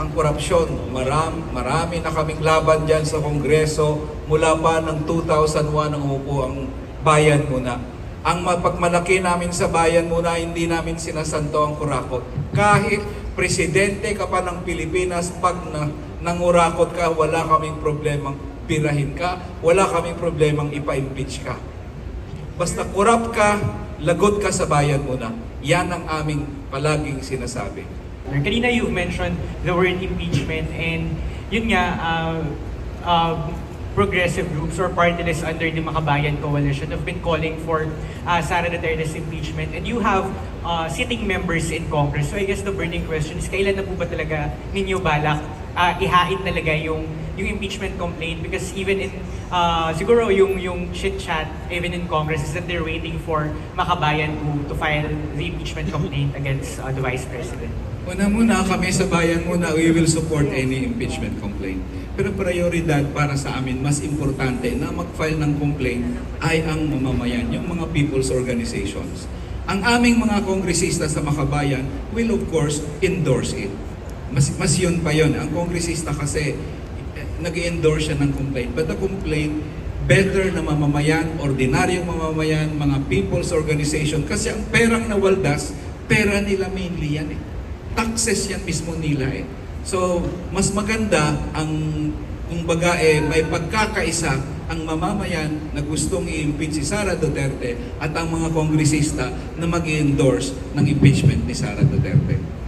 ang korupsyon. Maram, marami na kaming laban dyan sa Kongreso mula pa ng 2001 ang umupo ang bayan muna. Ang mapagmalaki namin sa bayan muna, hindi namin sinasanto ang kurakot. Kahit presidente ka pa ng Pilipinas, pag na, nangurakot ka, wala kaming problemang pirahin ka, wala kaming problemang ipa-impeach ka. Basta corrupt ka, lagot ka sa bayan muna. Yan ang aming palaging sinasabi. Kanina you've mentioned the word impeachment and yun nga, uh, uh, progressive groups or party under the Makabayan Coalition have been calling for uh, Sara Duterte's impeachment and you have uh, sitting members in Congress. So I guess the burning question is kailan na po ba talaga ninyo balak uh, ihain talaga yung yung impeachment complaint because even in uh, siguro yung yung chit chat even in Congress is that they're waiting for Makabayan to to file the impeachment complaint against uh, the Vice President. Una muna, kami sa bayan muna, we will support any impeachment complaint. Pero prioridad para sa amin, mas importante na mag-file ng complaint ay ang mamamayan, yung mga people's organizations. Ang aming mga kongresista sa Makabayan will of course endorse it. Mas, mas yun pa yun. Ang kongresista kasi nag endorse siya ng complaint. But the complaint, better na mamamayan, ordinaryong mamamayan, mga people's organization. Kasi ang perang nawaldas, pera nila mainly yan eh. Taxes yan mismo nila eh. So, mas maganda ang kung baga eh, may pagkakaisa ang mamamayan na gustong i-impeach si Sara Duterte at ang mga kongresista na mag endorse ng impeachment ni Sara Duterte.